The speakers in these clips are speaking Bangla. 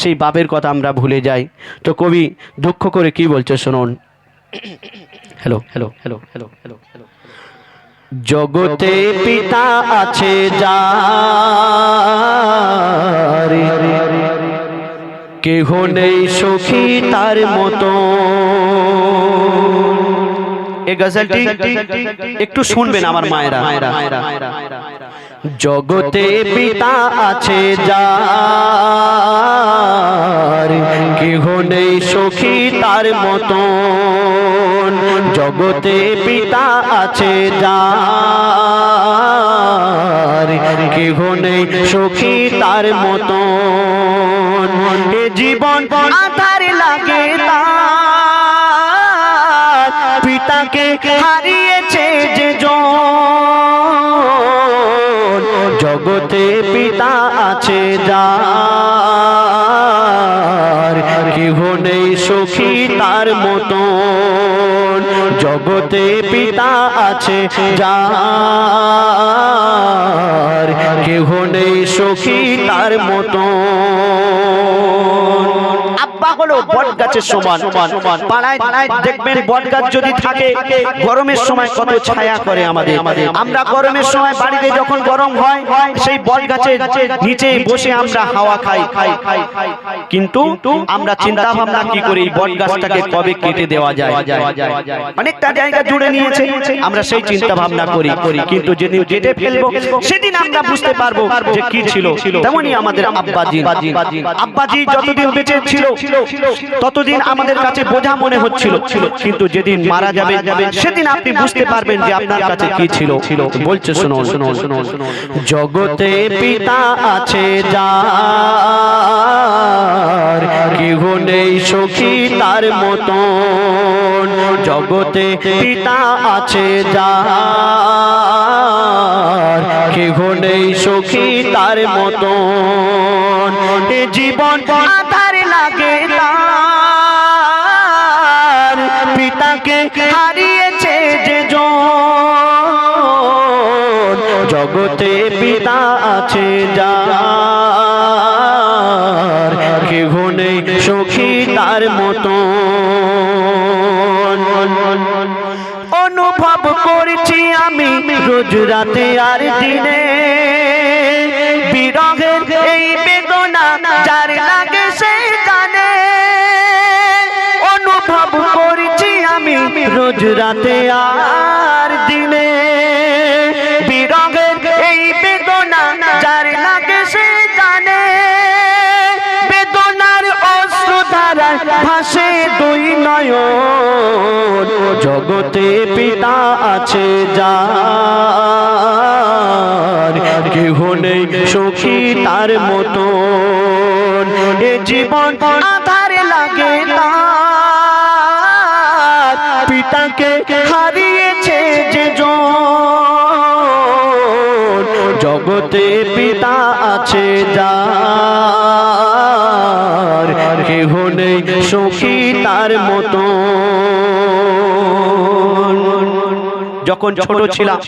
সেই বাপের কথা আমরা ভুলে যাই। তো কবি, দুঃখ করে কি বলছে শুনুন। Hello hello hello hello hello hello জগতে পিতা আছে যা কেহ নেই সখী তার মতো। এই গজলটি একটু শুনবেন আমার মায়েরা। মায়েরা। জগতে পিতা আছে যার কেহ নেই সখী তার মতন। জগতে পিতা আছে যার কেহ নেই সখী তার মতন। জীবন আধার পিতাকে হারিয়েছে যে জগতে পিতা আছে যার। কেহ নেই সখী তার মতন। জগতে পিতা আছে যার। কেহ নেই সখী তার মতন। আব্বা হলো বট গাছের সমান। পাড়ায় দেখবেন বট গাছ যদি থাকে, গরমের সময় কত ছায়া করে আমাদের। আমরা গরমের সময় বাড়িতে যখন গরম হয়, সেই বট গাছের নিচে বসে আমরা হাওয়া খাই। কিন্তু আমরা চিন্তা ভাবনা কি করি বট গাছটাকে কবে কেটে দেওয়া যায়? অনেকটা জায়গা জুড়ে নিয়েছে, আমরা সেই চিন্তা ভাবনা করি। কিন্তু যেদিন কেটে ফেলব, সেদিন আমরা বুঝতে পারব যে কি ছিল। তেমনই আমাদের আব্বাজি আব্বাজি যতদিন বেঁচে ছিল ততদিন আমাদের কাছে বোঝা মনে হচ্ছিল কিন্তু যেদিন মারা যাবে সেদিন আপনি বুঝতে পারবেন যে আপনার কাছে কি ছিল। বলছে শোনো শোনো শোনো জগতে পিতা আছে যার কেহ নেই সখী তার মতন। জগতে পিতা আছে যার কেহ নেই সখী তার মতন। জীবন আছে যার। কেহ নেই সখী তার মতন। অনুভব করছি আমি রোজ রাতে আর দিনে। বিরহের এই বেদনা যার লাগে সে জানে। অনুভব করছি আমি রোজ রাতে আর জগতে পিতা আছে যার। কেহ নেই সখী তার মতন। এ জীবন আধার লাগে তার। পিতাকে হারিয়েছে যে জগতে পিতা আছে যার। কেহ নেই সখী তার মতন যখন ছোট ছিলাম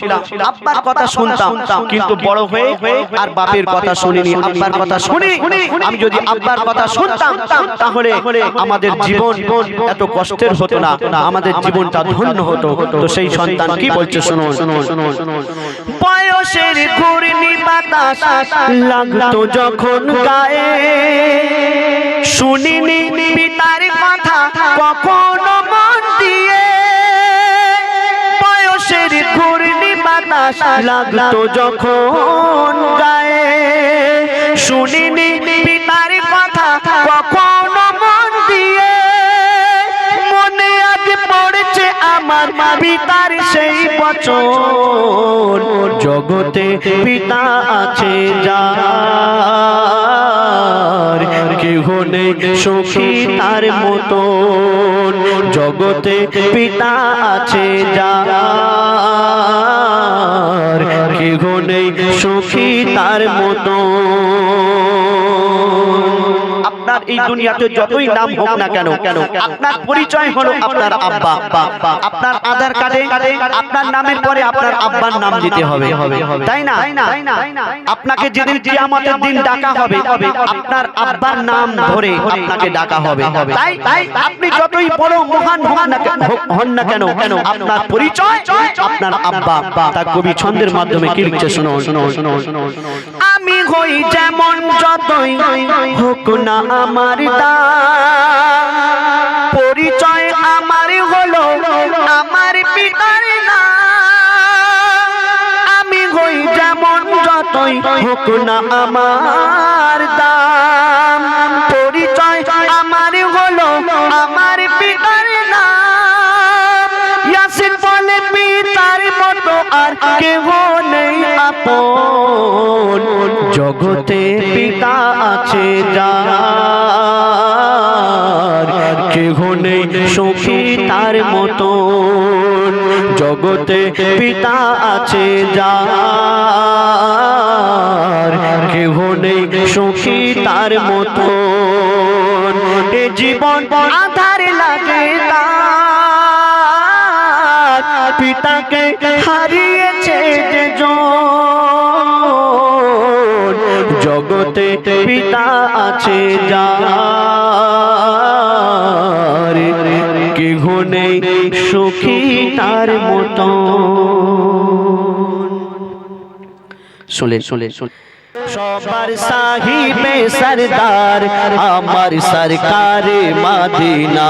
আব্বার কথা শুনতাম কিন্তু বড় হয়ে আর বাপের কথা শুনিনি আব্বার কথা শুনি আমি যদি আব্বার কথা শুনতাম তাহলে আমাদের জীবন এত কষ্টের হতো না আমাদের জীবনটা ধন্য হতো। তো সেই সন্তান কি বলছে শুনুন বয়সের ঘূর্ণি বাতাস লাগতো যখন গায়ে। শুনিনি পিতার কথা কখনো মন ঘূর্ণি বাতাস লাগতো যখন গায়ে। শুনিনি পিতার কথা, কখনো মন দিয়ে। মনে আজ পড়ছে আমার পিতার সেই বচন। জগতে পিতা আছে যার কেহ নেই, সখী তার মতো জগতে পিতা আছে যার। কেহ নেই, সখী তার মতন। আপনার এই দুনিয়াতে যতই নাম হোক না কেন কেন আপনার পরিচয় হলো আপনার আব্বা। আপনার আধার কার্ডে, আপনার নামের পরে আপনার আব্বার নাম দিতে হবে। তাই না? আপনাকে যেদিন কিয়ামতের দিন ডাকা হবে, আপনার আব্বার নাম ধরে আপনাকে ডাকা হবে। তাই তাই আপনি যতই বড়, মহান হন না কেন কেন, আপনার পরিচয় আপনার আব্বা। তা কবি ছন্দের মাধ্যমে কি লিখছে শোনো শোনো শোনো শোনো আমি হই যেমন, যতই হোক না আমার দা পরিচয় আমার হলো আমার পিতার আমি হই যেমন যতই হোক না আমার দাম কেহ নেই আপন। জগতে পিতা আছে যার। কেহ নেই সুখী তার মতো জগতে পিতা আছে যার। কেহ নেই সুখী তার মতো জীবন আধার লাগে তার। পিতাকে হারিয়েছে যে জগতে পিতা আছে যার। কেহ নেই সুখী তার মতো শুনলেন শুনলেন শুনলেন সবার সাহিবে সরদার আমার সরকার মাদিনা।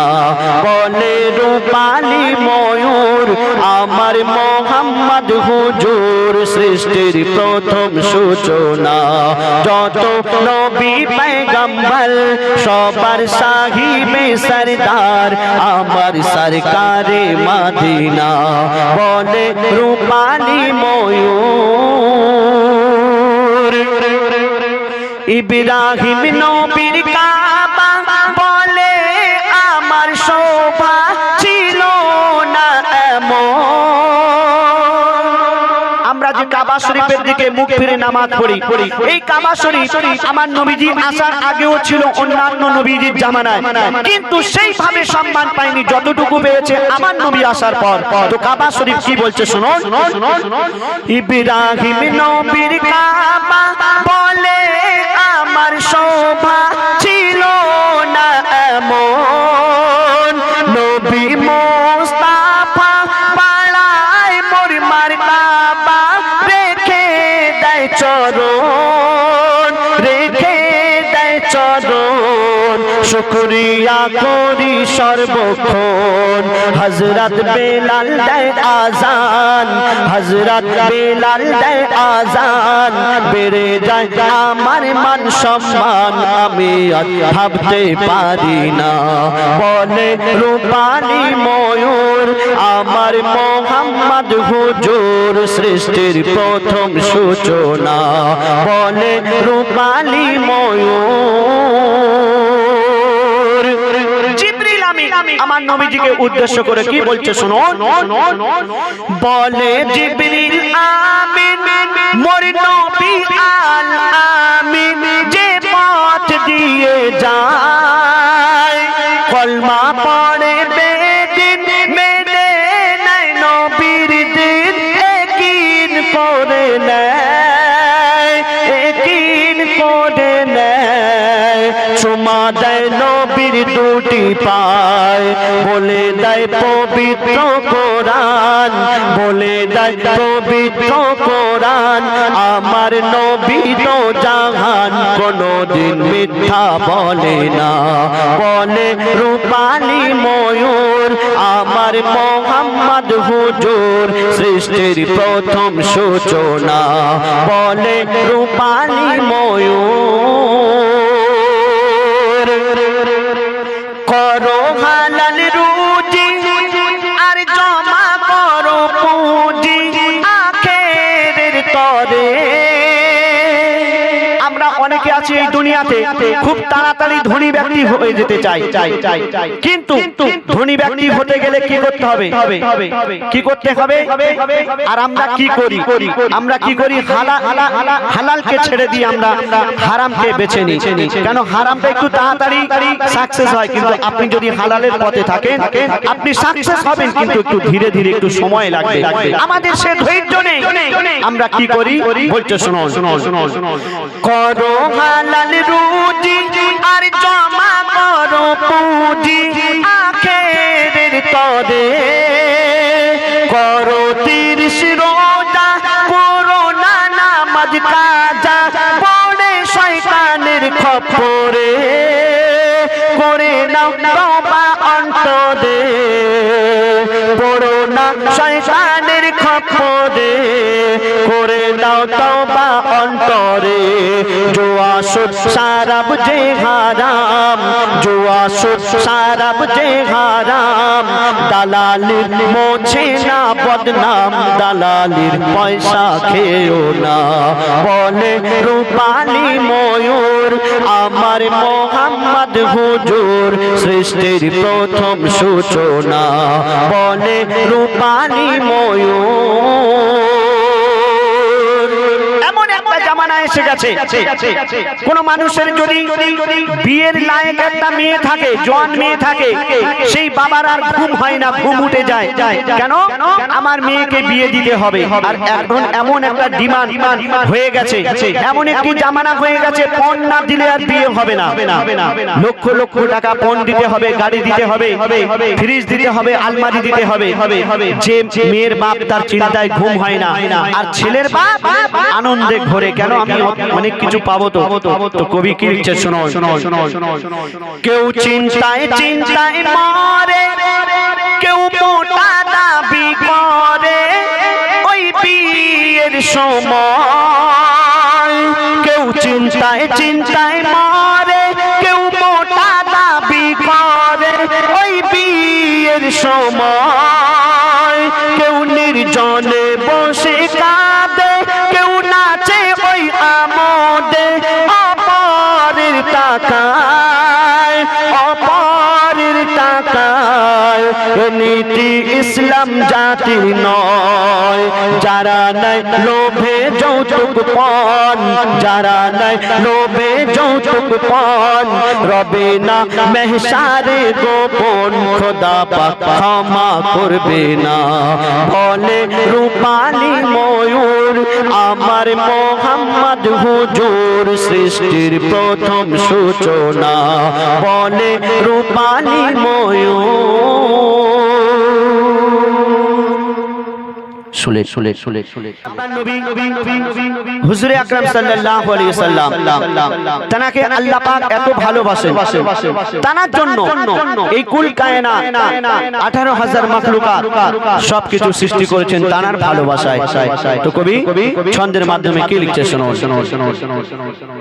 বলে রূপালী ময়ূর আমার মোহাম্মদ হুজুর সৃষ্টির প্রথম সূচনা। যত নবী পেগম্বর সবার সাহিবে সরদার আমার সরকার মাদিনা। বলে রূপালী ময়ূর ইব্রাহিম নবীর দিকে মুখ ফিরে নামাজ পড়ি। এই কাবা শরীফ আমার নবীজি আসার আগেও ছিল অন্যান্য নবীজির জামানায়। কিন্তু সেইভাবে সম্মান পাইনি, যতটুকু পেয়েছে আমার নবী আসার পর। তো কাবা শরীফ কি বলছে শুনো ইব্রাহিম নবীর কাবা বলে আমার শোভা চরণ শুক্রিয়া করি সর্বক্ষণ। হজরত বেলাল দেয় আজান হজরত বেলাল দেয় আজান। বেড়ে যায় আমার মান সম্মান, আমি ভাবতে পারি না। বলে, রূপালী ময়ূর, আমার মোহাম্মদ হুজুর, সৃষ্টির প্রথম সূচনা। বলে, রূপালী ময়ূর আমার নবীজিকে উদ্দেশ্য করে কি বলছে শোনো বলে জিবরিল আমিন মোর নবী আল আমিন যে পথ দিয়ে যায় কলমা পড়ে বলে দেয় পবিত্র কোরআন, বলে দেয় পবিত্র কোরআন। আমার নবী তো জাহান কোনদিন মিথ্যা বলে না। বলে, রূপালী ময়ূর, আমার মোহাম্মদ হুজুর, সৃষ্টির প্রথম সূচনা। বলে, রূপালী ময়ূর আমরা অনেকে আছি এই দুনিয়াতে খুব তাড়াতাড়ি ধনী ব্যক্তি হয়ে যেতে চাই। কিন্তু ধনী ব্যক্তি হতে গেলে কি করতে হবে? কি করতে হবে? আর আমরা কি করি? আমরা কি করি? হালা হালালকে ছেড়ে দিয়ে আমরা হারামকে বেছে নিই। কেন? হারামটা একটু তাড়াতাড়ি সাকসেস হয়। কিন্তু আপনি যদি হালালের পথে থাকেন আপনি সাকসেস হবেন কিন্তু একটু ধীরে ধীরে একটু সময় লাগবে। আমাদের সে ধৈর্য নেই। আমরা কি করি? বলছে শোনো শোনো শোনো শোনো করো, হালাল রুজি আর জমা করো পুঁজি আখেরের তরে। করো তিরিশ রোজা করো না নামাজ কাজা, পড়ে শয়তানের খপরে করে নাও তবা অন্তরে। পড়ো শয়তানের খপরে করে দাও তবা অন্তরে। জোয়া সুদ সারাব যে হারাম, জোয়া সুদ সারাব যে হারাম। দালালির মোছে না বদনাম, দালালির পয়সা খেও না। বলে রূপালী ময়ূর, আমার মোহাম্মদ হুজুর, সৃষ্টির প্রথম সূচনা। বলে রূপালী ময়ূর। এমন একটা জামানা এসে গেছে। কোন মানুষের যদি বিয়ের লায়ক একটা মেয়ে থাকে জোয়ান মেয়ে থাকে সেই বাবার আর ঘুম হয় না ঘুম উঠে যায়। কেন? আমার মেয়েকে বিয়ে দিতে হবে। আর এখন এমন একটা ডিমান্ড হয়ে গেছে। এমন একটি জামানা হয়ে গেছে পণ না দিলে আর বিয়ে হবে না। লক্ষ লক্ষ টাকা পণ দিতে হবে গাড়ি দিতে হবে ফ্রিজ দিতে হবে আলমারি দিতে হবে। যে মেয়ের বাপ তার চিন্তায় ঘুম হয় না। আর ছেলের বাপ আনন্দে ঘরে কেন আমি অনেক কিছু পাবো তো? তো? কবি কি লিখছে? শোনো শোনো শোনো কেউ চিন্তায় চিন্তায় মরে কেউ মোটা দাবি করে ওই বিয়ের সময়। কেউ চিন্তায় চিন্তায় মরে কেউ মোটা দাবি করে ওই বিয়ের সময়। কেউ নির্জনে নীতি ইসলাম জাতি নয়। যারা নাই লোভে যৌতুক পণ যারা নাই লোভে যৌতুক পণ রবে না মেহসারে গোপন, খোদা পাক ক্ষমা করবে না। বলে রূপালী ময়ূর, আমার মোহাম্মদ হুজুর সৃষ্টির প্রথম সূচনা। বলে রূপালী ময়ূর শুলে শুলে শুলে শুলে হুজুরে আকরাম সাল্লাল্লাহু আলাইহি সাল্লাম তানাকে আল্লাহ পাক এত ভালোবাসেন তানার জন্য এই কুল কায়নাত 18000 মাখলুকাত সবকিছু সৃষ্টি করেছেন তানার ভালোবাসায় তো কবি ছন্দের মাধ্যমে কি লিখছে শোনো শোনো শোনো শোনো শোনো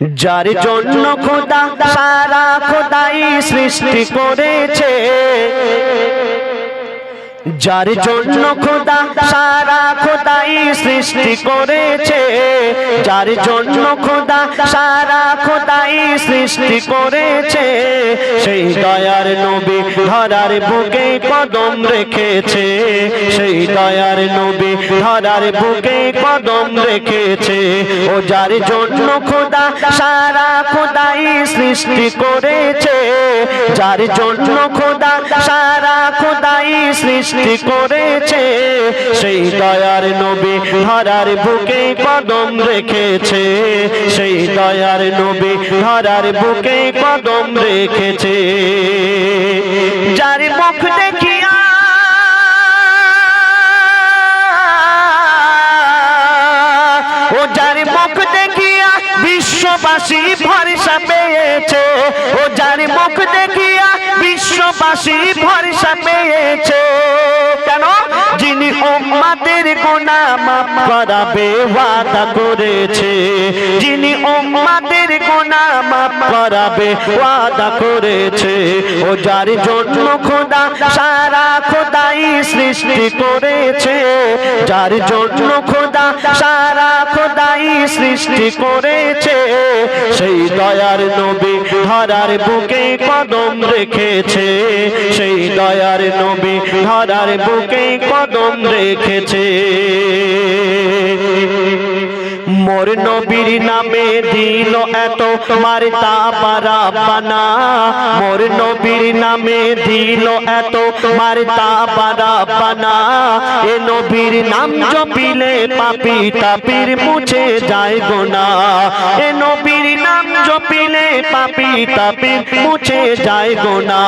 যার জন্য খোদা সারা খোদাই সৃষ্টি করেছে। যার জন্য খোদা সারা খোদাই সৃষ্টি করেছে। যার জন্য খোদা সারা খোদাই সৃষ্টি করেছে। সেই দয়ার নবী ধরার বুকে কদম রেখেছে। সেই দয়ার নবী ধরার বুকে কদম রেখেছে। ও যার জন্য খোদা সারা খোদাই সৃষ্টি করেছে। যার জন্য খোদা সারা খোদাই সৃষ্টি করেছে। সেই দয়ার নবী ধরার বুকে কদম রেখেছে। সেই দয়ার নবী ধরার বুকে কদম রেখেছে। যার মুখ দেখিয়া ও যার মুখ দেখিয়া বিশ্ববাসী ভরসা পেয়েছে। ও যার মুখ দেখিয়া বিশ্ববাসী মাফ করাবে ওয়াদা করেছে। যিনি উম্মাদের গুনাহ মাফ করাবে, ওয়াদা করেছে। ও যার জন্য খোদা, সারা খোদাই সৃষ্টি করেছে। যার জন্য খোদা, সারা খোদাই সৃষ্টি করেছে। সেই দয়ার নবী ধরার বুকে কদম রেখেছে। সেই দয়ার নবী ধরার বুকে কদম রেখেছে। মোর নবীর নামে দিল এত মারতা পারা বানা? মোর নবীর নামে দিল এত মারতা পারা বানা। এ নবীর নাম জপিলে পাপি তাপির মুছে যায় গোনা। এ নবীর নাম জপিলে পাপি তাপির মুছে যায় গোনা।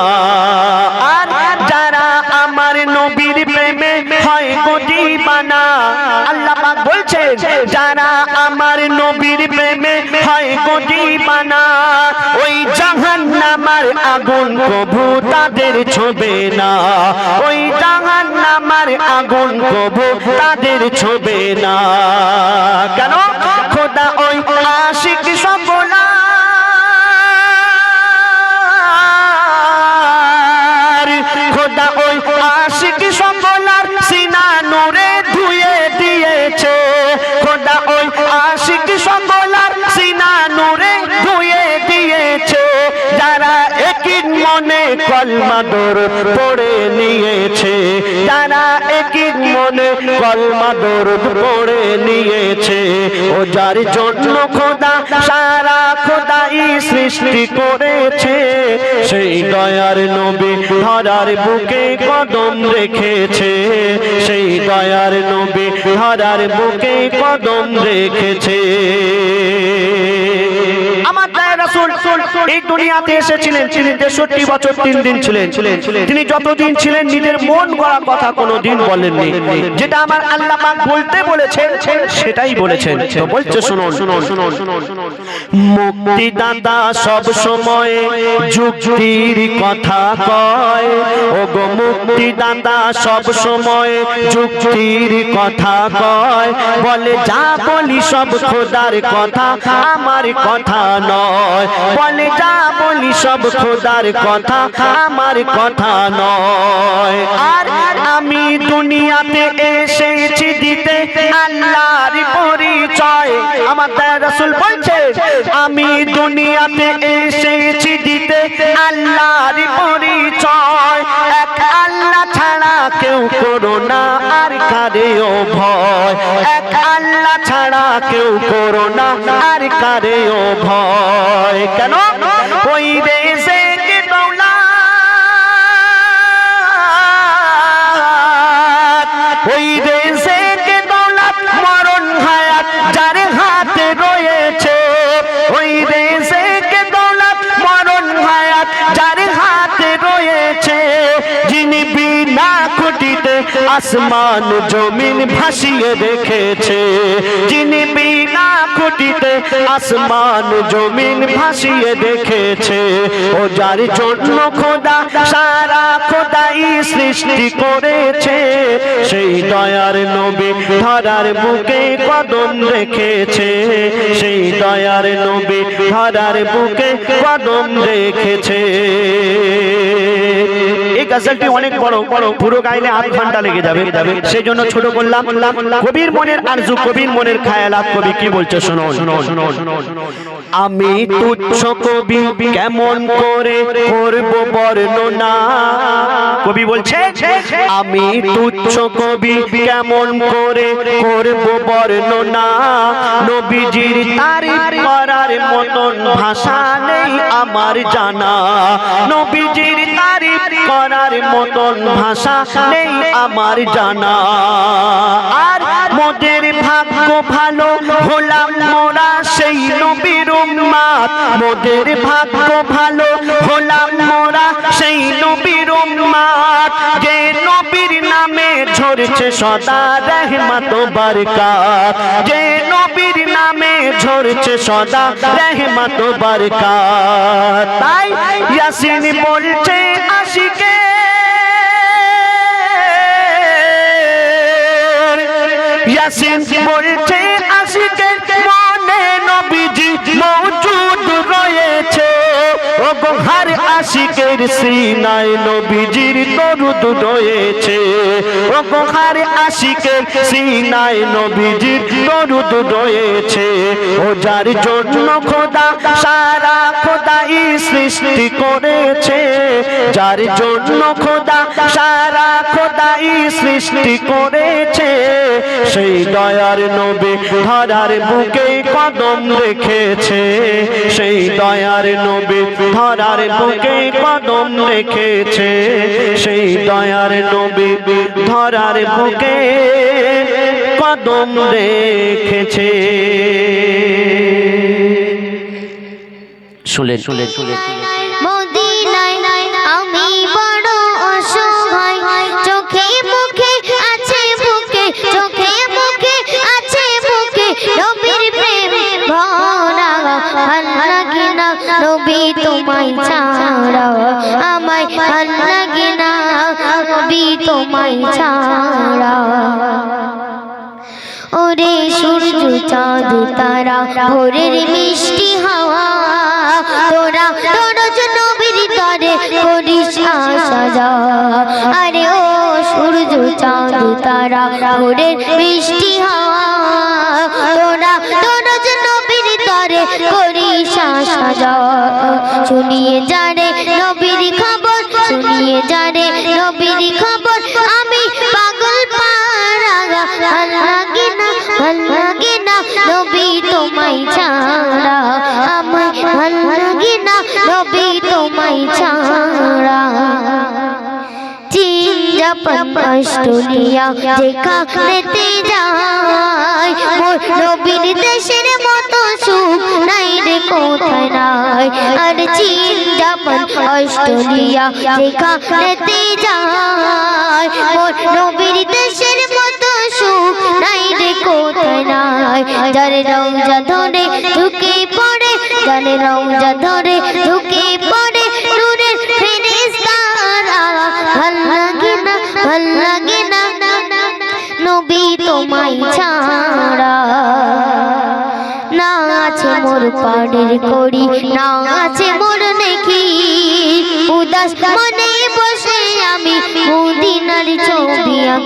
আর যারা আমার নবীর প্রেমে হয় গতি বানা আল্লাহ বলছেন, যারা আমার নবীর প্রেমে হয় গতি বানা ওই আগুন কবু তাদের ছোবে না। ওই জাহান্নামার আগুন কবু তাদের ছবে না। কেন? কলমা দরুদ পড়ে নিয়েছে। যারা একই মনে কলমা দরুদ পড়ে নিয়েছে। ও যার জন্য খোদা, সারা খোদাই সৃষ্টি করেছে। সেই দয়ার নবী ধরার বুকে কদম রেখেছে। সেই দয়ার নবী ধরার বুকে কদম রেখেছে। আমার দয়া রাসূল এই দুনিয়াতে এসেছিলেন তিনি তেষট্টি বছর তিন দিন ছিলেন। তিনি যতদিন ছিলেন, নিজের মন গড়া কথা কোনো দিন বলেননি। যেটা আমার আল্লাহ বলতে বলেছেন, সেটাই বলেছেন। তো বলছে, শুনুন শুনুন শুনুন শুনুন মুক্তিদাতা সব সময় যুক্তির কথা কয়। ও গো মুক্তিদাতা সব সময় যুক্তির কথা কয়। বলে, যা বলি সব খোদার কথা, আমার কথা নয়। বলে যা বলি সব খোদার কথা, আমার কথা নয়। আর আমি দুনিয়াতে এসেছি দিতে আল্লাহর পরিচয়। আমার দয়া রাসূল বলছে, আমি দুনিয়াতে এসেছি দিতে আল্লাহর পরিচয়। এক আল্লাহ কেউ করো না আর কারেও ভয়। এক আল্লাহ ছাড়া কেউ করো না আর কারেও ভয়। কেন? ওই দেশে আসমান জমিন ভাসিয়ে রেখেছে। যিনি খুঁটিতে আসমান জমিন ভাসিয়ে রেখেছে ও যার জন্য খোদা, সারা খোদাই সৃষ্টি করেছে। সেই দয়ার নবী ধরার বুকে কদম রেখেছে। সেই দয়ার নবী ধরার বুকে কদম রেখেছে। এই গজলটি অনেক বড় বড়, পুরো গাইলে আধ ঘণ্টা লেগে যাবে। সেই জন্য ছোট করলাম কবির মনের আরজু, কবির মনের খায়ালাত কবি কি বলছে আমি তুচ্ছ কবি, কেমন করে করব বর্ণনা? কবি বলছে, আমি তুচ্ছ কবি, কেমন করে করব বর্ণনা? নবীজির তারিফ করার মতন ভাষা নেই আমার জানা। নবীজির তারিফ করার মতন ভাষা নেই আমার জানা। আর মোদের ভাগ্য ভালো হলাম মোরা সেই নবীর উম্মাত মোদের ভাগ্য ভালো হলাম মোরা সেই নবীর উম্মাত যে নবীর নামে ঝরছে সদা রহমত বরকাত। যে নবীর নামে ঝরছে সদা রহমত বরকাত। তাই ইয়াসিন বলছে, আশিকে ইয়াসিন বলছে আশিকের সিনায় নবীজির দরুদ রয়েছে। ও গোহার আশিকের সিনায় নবীজির দরুদ রয়েছে। ও যার জন্য খোদা সারা খোদাই সৃষ্টি করেছে, যার জন্য খোদা, সারা খোদাই সৃষ্টি করেছে। সেই দয়ার নবী ধরার বুকে কদম রেখেছে। সেই দয়ার নবী ধরার বুকে কদম রেখেছে। সেই দয়ার নবী ধরার বুকে কদম রেখেছে। ভরা। ভালো লাগে না আমায় না ছাড়া। ওরে সূর্য চাঁদ তারা ভোরের মিষ্টি হাওয়া। যা আরে ও সূর্য, চাঁদ, তারা, ভোরের বৃষ্টি, হাওয়া। তোরা জন্য তরে করি সাজা। শুনিয়ে যারে নবীর খবর, শুনিয়ে যারে নবীর খবর। নবীর দেশের মতো নাই রে, কোথায় নাই? আর নবীর দেশের মতো নাই রে, কোথায় নাই? যারে ধরে ঢুকে পড়ে, যারে রওজা ধরে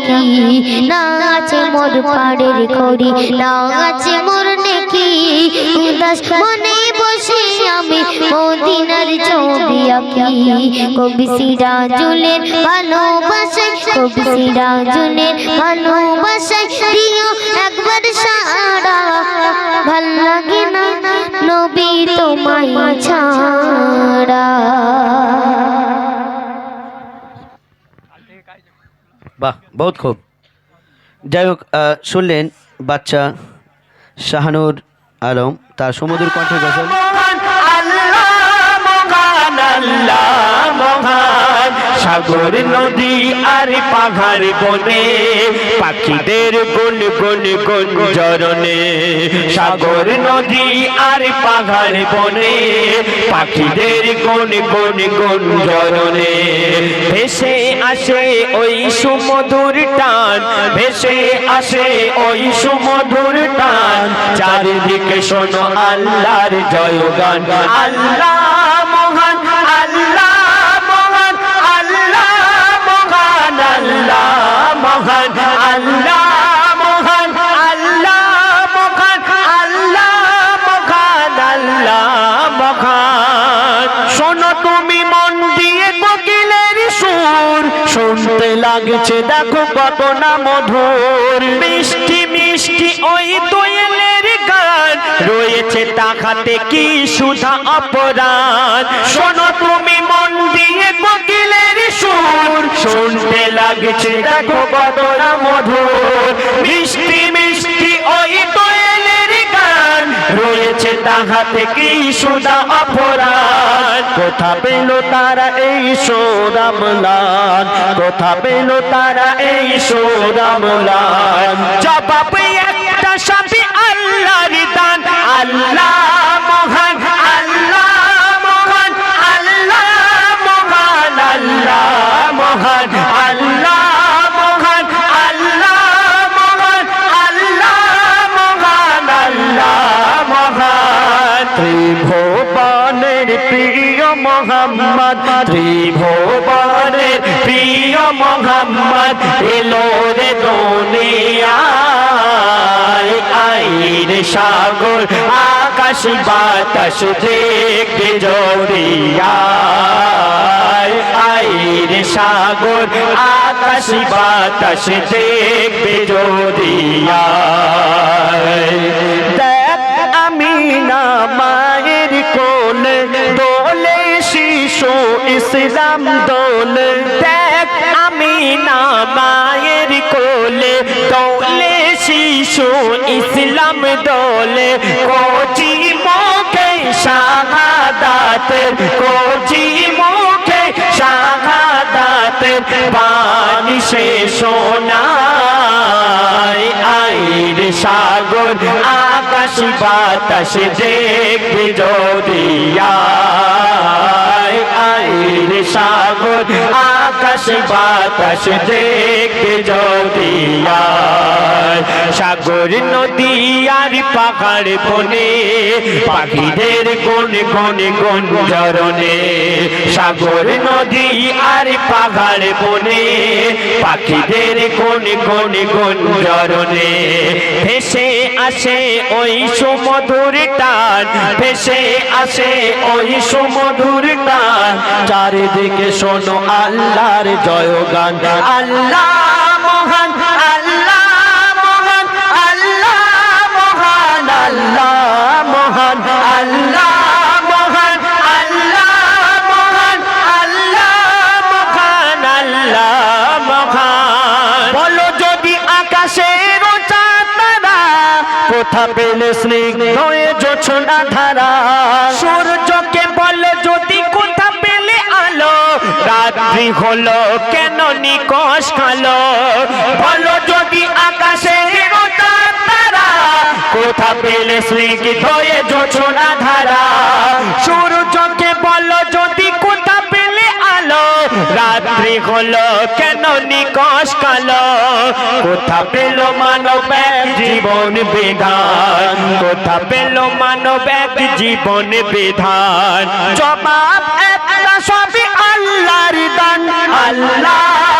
আঁকি মোর পাড়ের করি মোর উদাস মনে বসে আমি মদিনার ছবি আঁকি। কবি সিরাজুলের কবি একবার সারা। ভালো লাগে না নবী তোমায় ছাড়া। বাহ বহুত খুব। যাই হোক শুনলেন বাচ্চা শাহানুর আলম তার সমুদ্র কণ্ঠে গজল। সাগর নদী আর পাহাড় বনে, পাখিদের গুন গুন গুন জরনে। সাগর নদী আর পাহাড় বনে, পাখিদের গুন গুন গুন জরনে। ভেসে আসে ওই সুমধুর টান, ভেসে আসে ওই সুমধুর টান। চারিদিকে শোনো আল্লাহর জয়গান, আল্লাহ আল্লাহ মহান আল্লাহ মহান শোনো তুমি লাগছে, দেখো কত না মধুর। মিষ্টি মিষ্টি ওই দোয়েলের গান। রয়েছে তাকাতে কি সুধা অপরাধ? শোনো তুমি মন শুনতে লাগছে, দেখো কত না মধুর। মিষ্টি মিষ্টি ওই দোয়েলের গান। রয়েছে তাহাতে কি সুদা অপরাধ? কোথা পেল তারা এই সোরামলান কোথা পেল তারা এই সোরামলান জবাব একটা সাথে আল্লাহর দান। আল্লাহ প্রিয় মোহাম্মদ, ত্রিভুবনের প্রিয় মোহাম্মদ, এলো রে দুনিয়ায় আইর সাগর, আকাশ বাতাস দেখবে জড়িয়ায়। আইর সাগর, আকাশ বাতাস দেখবে জড়িয়ায়। দেখ আমি না শিশু ইসলাম দোলে। দেখ আমি না মায়ের কোলে। দোলে শিশু ইসলাম দোলে। কোচি মুখে শাহাদাতের, কোচি মুখে শাহাদাতের বাণী সে আইর সাগর, আকাশ বাতাস দেখবে জড়িয়ায় আইর সাগর, আকাশ বাতাস দেখবে জড়িয়ায় সাগর নদী আর পাহাড় বনে, পাখিদের কোন কোন কোন জরনে সাগর নদী আর পাহাড় বনে, পাখিদের কোন কোন কোন জরনে ভেসে আসে ওই সুমধুর টান, ভেসে আসে ওই সুমধুর টান। চারিদিকে শোনো আল্লাহর জয় গান আল্লাহ মহান আল্লাহ মহান আল্লাহ মহান, আল্লাহ কোথা পেলে ধারা। সূর্যকে বলো, যদি কোথা পেলে আলো, রাত্রি হলো কেন নিকশ খালো বলো যদি চাঁদরা কোথা পেলে স্নিগ্ধ ধারা। সূর্যকে বলো যদি রাত্রি হলো, কেন নিকশ কালো? কোথা পেল মানব জীবন বিধান? কোথা পেল মানব জীবন বিধান? জবাব একটা সবই আল্লাহর দান। আল্লাহ